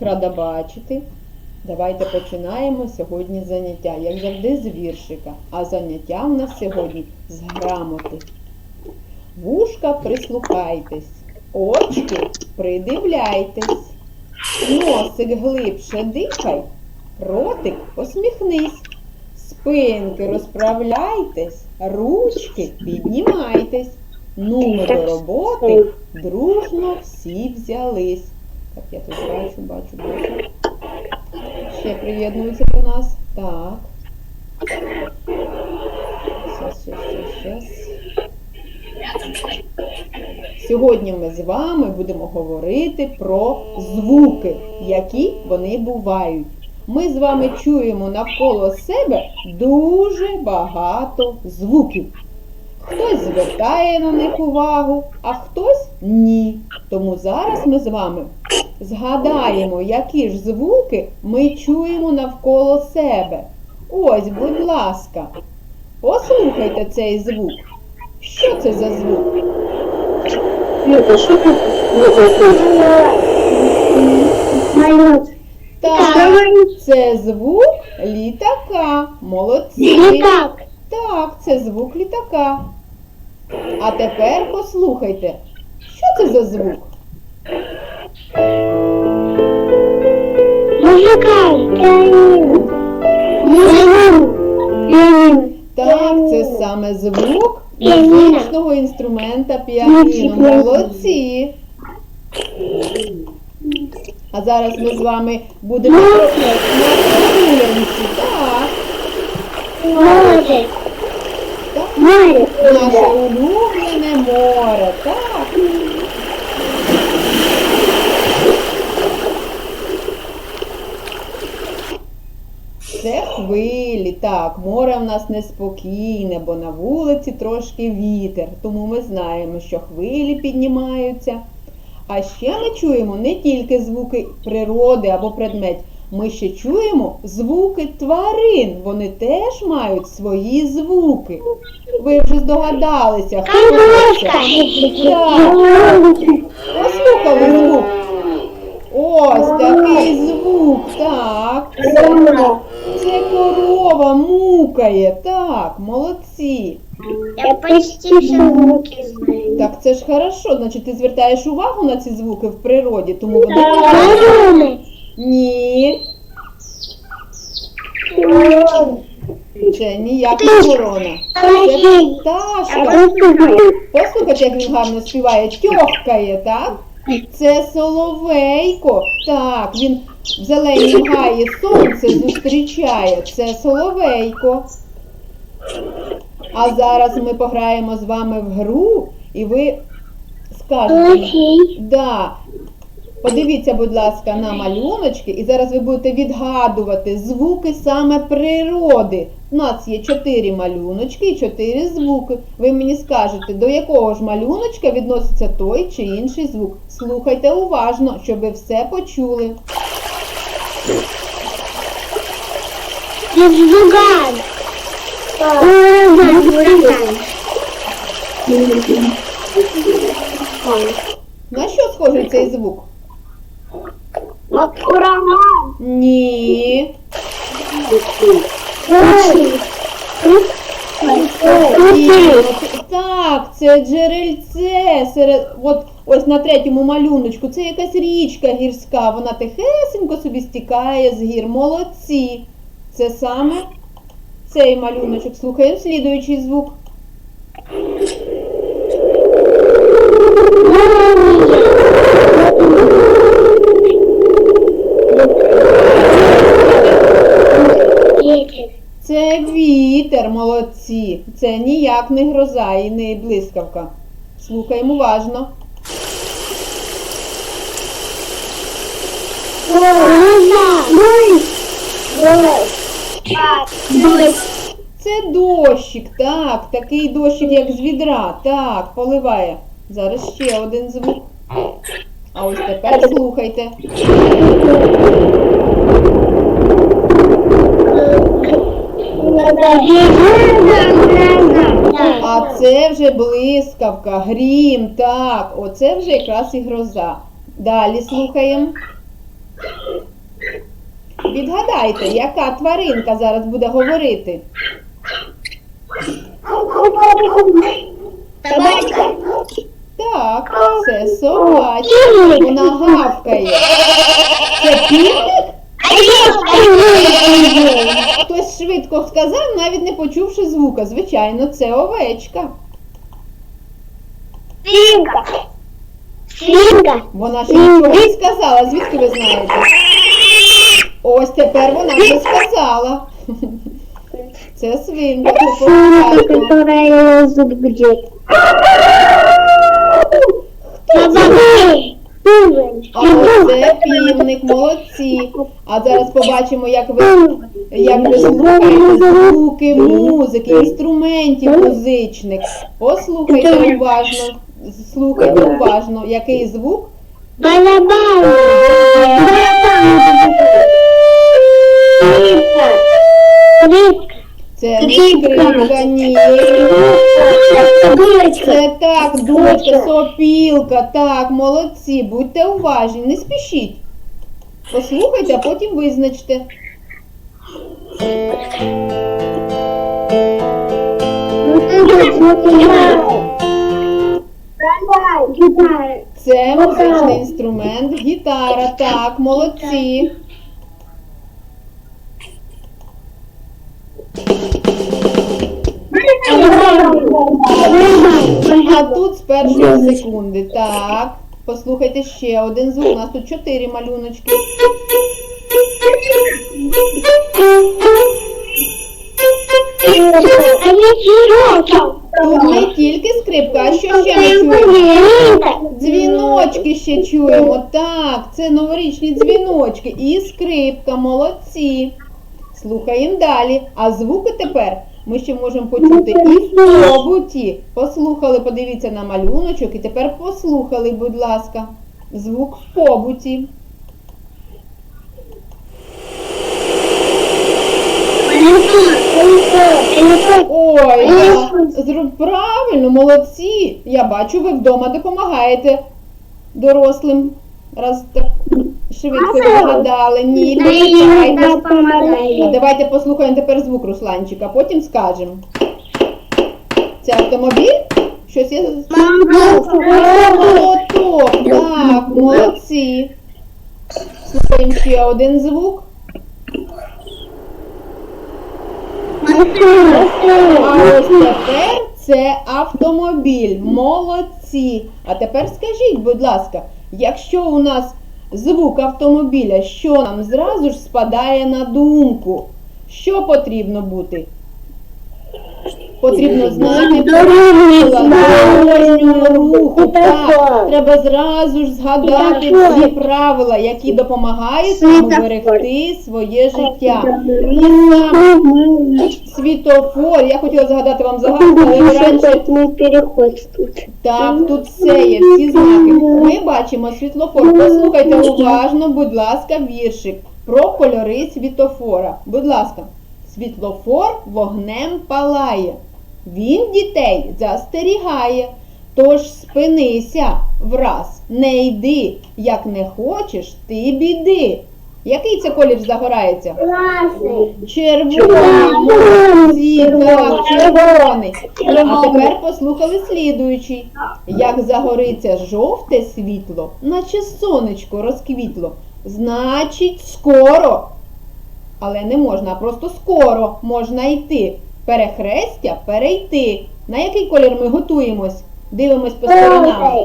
Рада бачити. Давайте починаємо сьогодні заняття, як завжди, з віршика. А заняття в нас сьогодні з грамоти. Вушка прислухайтесь, очки придивляйтесь, носик глибше дихай, ротик посміхнись, спинки розправляйтесь, ручки піднімайтесь. Ну ми до роботи дружно всі взялись. Так, я тут бачу, бачу, бачу. Ще приєднуються до нас. Так. Щас, щас, щас, щас. Сьогодні ми з вами будемо говорити про звуки, які вони бувають. Ми з вами чуємо навколо себе дуже багато звуків. Хтось звертає на них увагу, а хтось ні. Тому зараз ми з вами згадаємо, які ж звуки ми чуємо навколо себе. Ось, будь ласка, послухайте цей звук. Що це за звук? Так, це звук літака. Молодці. Літак. Так, це звук літака. А тепер послухайте, що це за звук? Так, це саме звук музичного інструмента піаніно. Молодці. А зараз ми з вами будемо на прогулянці. Так, так. Море. Наше улюблене море. Так. Це хвилі, так, море в нас неспокійне, бо на вулиці трошки вітер, тому ми знаємо, що хвилі піднімаються. А ще ми чуємо не тільки звуки природи або предмет, ми ще чуємо звуки тварин. Вони теж мають свої звуки. Ви вже здогадалися, хто це? Послухали звук. Ось такий звук, так. Це, корова мукає, так, молодці. Я почти звуки знаю. Так це ж хорошо, значить ти звертаєш увагу на ці звуки в природі, тому вони. Ні, це ніяка ворона. Це пташка. Послухайте, як він гарно співає, тьохкає, так? Це соловейко. Так, він в зеленій гаї сонце зустрічає. Це соловейко. А зараз ми пограємо з вами в гру, і ви скажете. Да. Подивіться, будь ласка, на малюночки, і зараз ви будете відгадувати звуки саме природи. У нас є чотири малюночки і чотири звуки. Ви мені скажете, до якого ж малюночка відноситься той чи інший звук. Слухайте уважно, щоб ви все почули. На що схожий цей звук? Ураган. Ні. Ні. Так, це джерельце. Серед, от, ось на третьому малюночку. Це якась річка гірська. Вона тихесенько собі стікає з гір. Молодці. Це саме цей малюночок. Слухаємо слідуючий звук. Це вітер, молодці. Це ніяк не гроза і не блискавка. Слухаємо уважно. Це дощик, так, такий дощик, як з відра. Так, поливає. Зараз ще один звук. А ось тепер слухайте. А це вже блискавка, грім, так, оце вже якраз і гроза. Далі слухаємо. Відгадайте, яка тваринка зараз буде говорити? Собачка. Так, це собачка. Вона гавкає. Це півник? Швидко сказав, навіть не почувши звука. Звичайно, це овечка. Свинка. Свинка. Вона ще нічого не сказала. Звідки ви знаєте? Ось тепер вона вже сказала. Це свинка. це которая зуб где? Собака. А оце півник, молодці. А зараз побачимо, як ви, як ви слухаєте звуки музики, інструментів музичних. Послухайте уважно, слухайте уважно, який звук. Скрипка. Скрипка. Це не скрипка, ні. Це так, дочка, сопілка, так, молодці, будьте уважні, не спішіть. Послухайте, а потім визначте. Це музичний інструмент, гітара, так, молодці. А тут з першої секунди. Так. Послухайте ще один звук. У нас тут чотири малюночки. Тут не тільки скрипка, а що ще ми чуємо? Дзвіночки ще чуємо. Так, це новорічні дзвіночки. І скрипка, молодці. Слухаємо далі. А звуки тепер ми ще можемо почути і в побуті. Послухали, подивіться на малюночок, і тепер послухали, будь ласка, звук в побуті. Ой, правильно, молодці. Я бачу, ви вдома допомагаєте дорослим. Раз так швидко відгадали. Ні, почекайте. Давайте послухаємо тепер звук Русланчика, потім скажемо. Це автомобіль? Щось я. Молоток, так, молодці. Слухаємо ще один звук. А ось тепер це автомобіль. Молодці. А тепер скажіть, будь ласка, якщо у нас звук автомобіля, що нам зразу ж спадає на думку? Що потрібно бути? Потрібно знати правила руху. Так, треба зразу ж згадати всі правила, які допомагають нам уберегти своє життя. І сам світофор, я хотіла згадати вам загадку, але раніше так, тут все є, всі знаки. Ми бачимо світлофор. Послухайте уважно, будь ласка, віршик про кольори світлофора. Будь ласка, світлофор вогнем палає. Він дітей застерігає. Тож спинися враз, не йди, як не хочеш, ти біди. Який це колір загорається? Червоний, так, червоний. А тепер послухали слідуючий. Як загориться жовте світло, наче сонечко розквітло, значить скоро. Але не можна, просто скоро можна йти. Перехрестя перейти. На який колір ми готуємось? Дивимось по сторонам.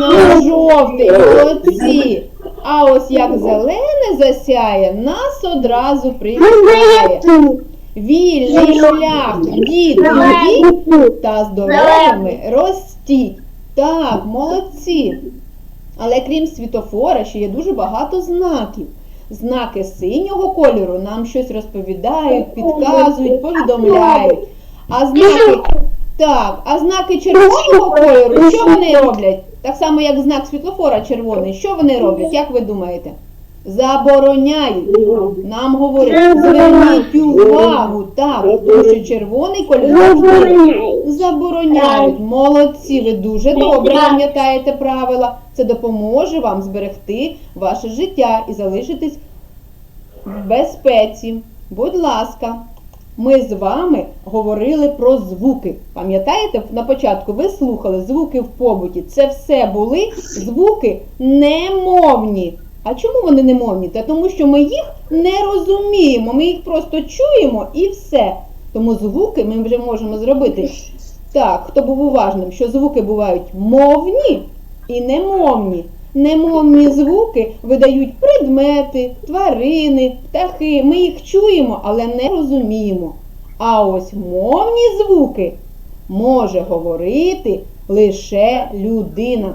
На жовтий, молодці. А ось як зелене засяє, нас одразу привітає. Вільний шлях, дід, ідіть та здоровими ростіть. Так, молодці. Але крім світофора, ще є дуже багато знаків. Знаки синього кольору нам щось розповідають, підказують, повідомляють. А знаки, так, а знаки червоного кольору, що вони роблять? Так само, як знак світлофора червоний, що вони роблять? Як ви думаєте? Забороняють. Нам говорять, зверніть увагу, так, тому що червоний кольор забороняють. Молодці, ви дуже добре пам'ятаєте правила. Це допоможе вам зберегти ваше життя і залишитись в безпеці. Будь ласка, ми з вами говорили про звуки. Пам'ятаєте, на початку ви слухали звуки в побуті. Це все були звуки немовні. А чому вони немовні? Та тому що ми їх не розуміємо. Ми їх просто чуємо і все. Тому звуки ми вже можемо зробити так, хто був уважним, що звуки бувають мовні і немовні. Немовні звуки видають предмети, тварини, птахи. Ми їх чуємо, але не розуміємо. А ось мовні звуки може говорити лише людина.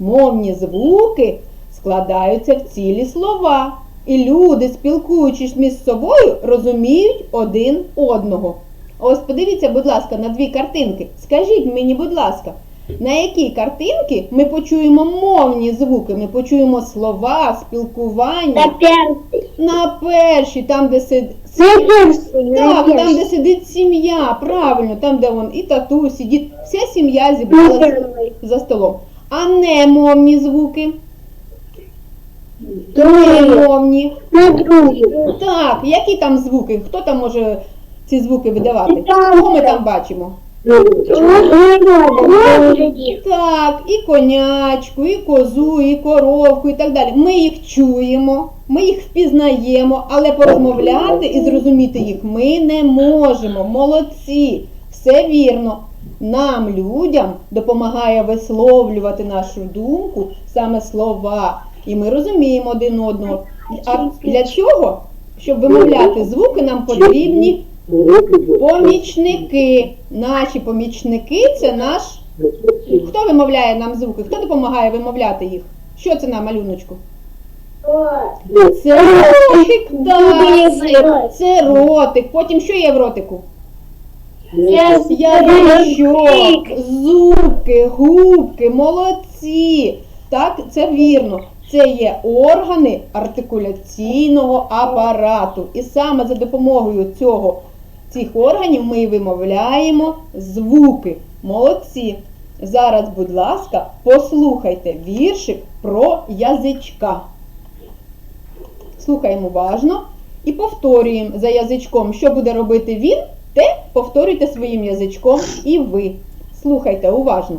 Мовні звуки складаються в цілі слова. І люди, спілкуючись між собою, розуміють один одного. Ось подивіться, будь ласка, на дві картинки. Скажіть мені, будь ласка, на якій картинки ми почуємо мовні звуки, ми почуємо слова, спілкування. На перший. На першій, там, де сид... На перший. На Так, там, де сидить сім'я, правильно, там, де вон і татусь, і дід, вся сім'я зібралася за столом. А немовні звуки? Другий. На другий. Так, які там звуки? Хто там може ці звуки видавати? Кого ми там бачимо? Так, і конячку, і козу, і коровку, і так далі. Ми їх чуємо, ми їх впізнаємо, але порозмовляти і зрозуміти їх ми не можемо. Молодці, все вірно. Нам, людям, допомагає висловлювати нашу думку саме слова. І ми розуміємо один одного. А для чого? Щоб вимовляти звуки, нам потрібні помічники. Наші помічники це наш Хто вимовляє нам звуки? Хто допомагає вимовляти їх? Що це на малюночку? Це ротик, так. Це ротик. Потім що є в ротику? Язичок, зубки, губки, молодці. Так, це вірно. Це є органи артикуляційного апарату. І саме за допомогою цього, цих органів ми вимовляємо звуки. Молодці. Зараз, будь ласка, послухайте віршик про язичка. Слухаємо уважно і повторюємо за язичком, що буде робити він, те повторюйте своїм язичком і ви. Слухайте уважно.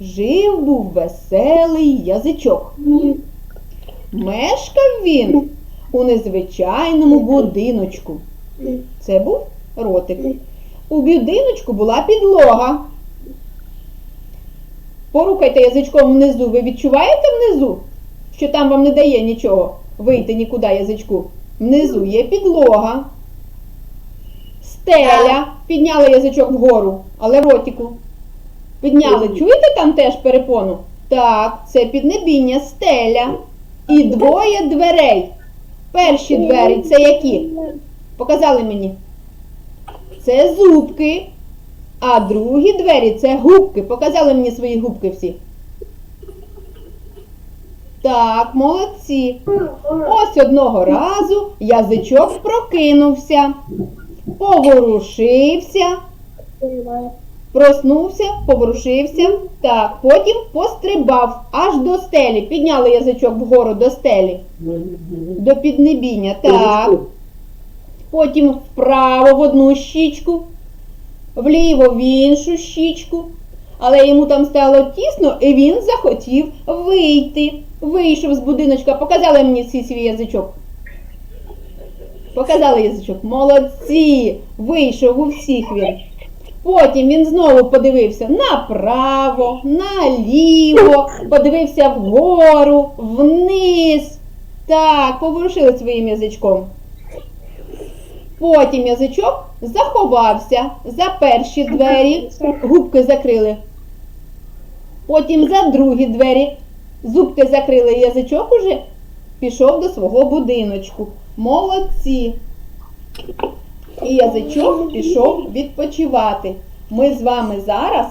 Жив був веселий язичок. Мешкав він у незвичайному будиночку. Це був ротик. У будиночку була підлога. Порухайте язичком внизу. Ви відчуваєте внизу, що там вам не дає нічого вийти нікуди язичку? Внизу є підлога. Стеля. Підняли язичок вгору, але ротику. Підняли. Чуєте там теж перепону? Так, це піднебіння, стеля. І двоє дверей. Перші двері це які? Показали мені. Це зубки. А другі двері це губки. Показали мені свої губки всі. Так, молодці. Ось одного разу язичок прокинувся, поворушився, проснувся, поворушився. Так, потім пострибав аж до стелі. Підняли язичок вгору до стелі, до піднебіння. Так. Потім вправо в одну щічку, вліво в іншу щічку. Але йому там стало тісно, і він захотів вийти. Вийшов з будиночка. Показали мені свій свій язичок. Показали язичок. Молодці! Вийшов у всіх він. Потім він знову подивився направо, наліво, подивився вгору, вниз. Так, поворушили своїм язичком. Потім язичок заховався за перші двері, губки закрили. Потім за другі двері, зубки закрили, язичок уже пішов до свого будиночку. Молодці. І язичок пішов відпочивати. Ми з вами зараз,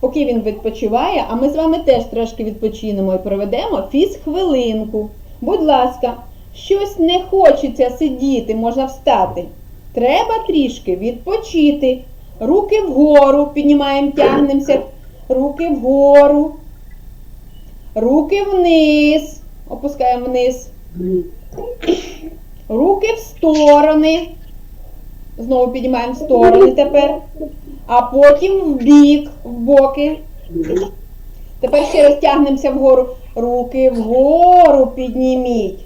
поки він відпочиває, а ми з вами теж трошки відпочинемо і проведемо фіз-хвилинку. Будь ласка, щось не хочеться сидіти, можна встати. Треба трішки відпочити. Руки вгору, піднімаємо, тягнемося. Руки вгору. Руки вниз. Опускаємо вниз. Руки в сторони. Знову піднімаємо сторони тепер. А потім в бік, в боки. Тепер ще раз тягнемося вгору. Руки вгору підніміть.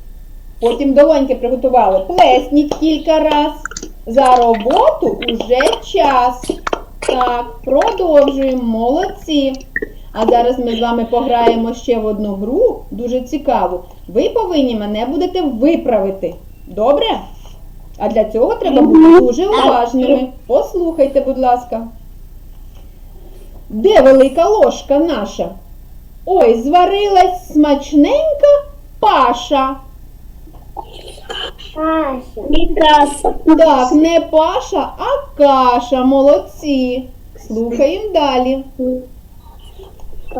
Потім долоньки приготували. Плесніть кілька раз. За роботу уже час. Так, продовжуємо. Молодці. А зараз ми з вами пограємо ще в одну гру, дуже цікаву. Ви повинні мене будете виправити. Добре? А для цього треба бути дуже уважними. Послухайте, будь ласка. Де велика ложка наша? Ой, зварилась смачненька паша. Паша. Так, не паша, а каша. Молодці. Слухаємо далі.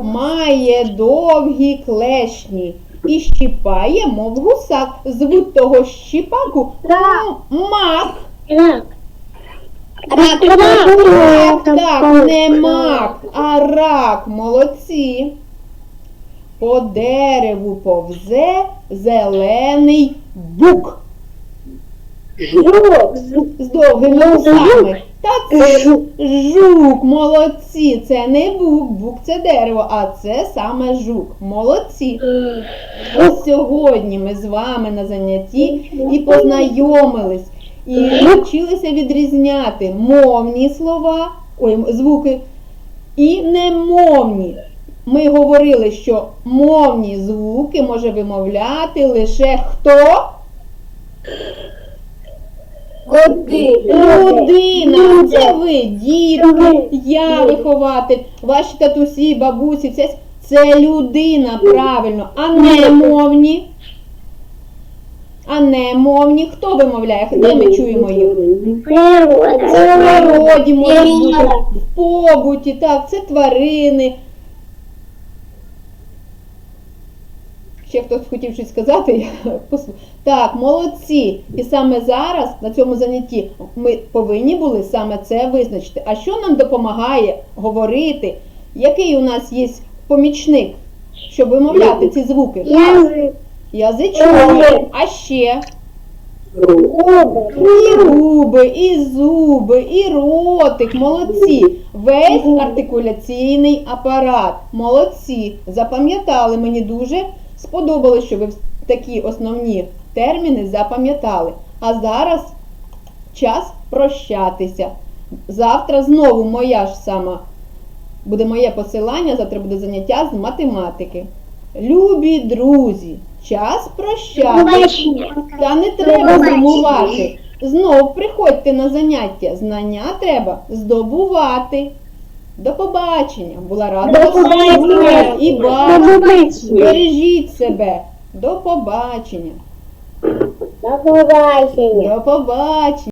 Має довгі клешні і щіпає, мов гусак. Звуть того щіпаку Рак. Рак, мак. Рак. Так, так, не мак, а рак. Молодці. По дереву повзе зелений бук Жук. з довгими вусами. Та це жук, молодці. Це не бук, бук це дерево, а це саме жук. Молодці. Ось сьогодні ми з вами на занятті і познайомились, і навчилися відрізняти мовні слова, ой, звуки і немовні. Ми говорили, що мовні звуки може вимовляти лише хто? Людина, це ви, дітки, я вихователь, ваші татусі, бабусі, це, це людина, правильно, а не мовні. А не мовні, хто вимовляє? Де ми чуємо їх? В природі може бути, в побуті, так, це тварини. Ще хтось хотів щось сказати? Так, молодці. І саме зараз на цьому занятті ми повинні були саме це визначити. А що нам допомагає говорити? Який у нас є помічник, щоб вимовляти ці звуки? Язик. Язичок. А ще і губи, і зуби, і ротик. Молодці. Весь артикуляційний апарат. Молодці. Запам'ятали. Мені дуже сподобалось, що ви такі основні терміни запам'ятали. А зараз час прощатися. Завтра знову моя ж сама буде моє посилання, завтра буде заняття з математики. Любі друзі, час прощатися. Та не треба сумувати. Знов приходьте на заняття. Знання треба здобувати. До побачення. Була рада До вас побачення. і бачить. Бережіть себе. До побачення. До побачення. До побачення.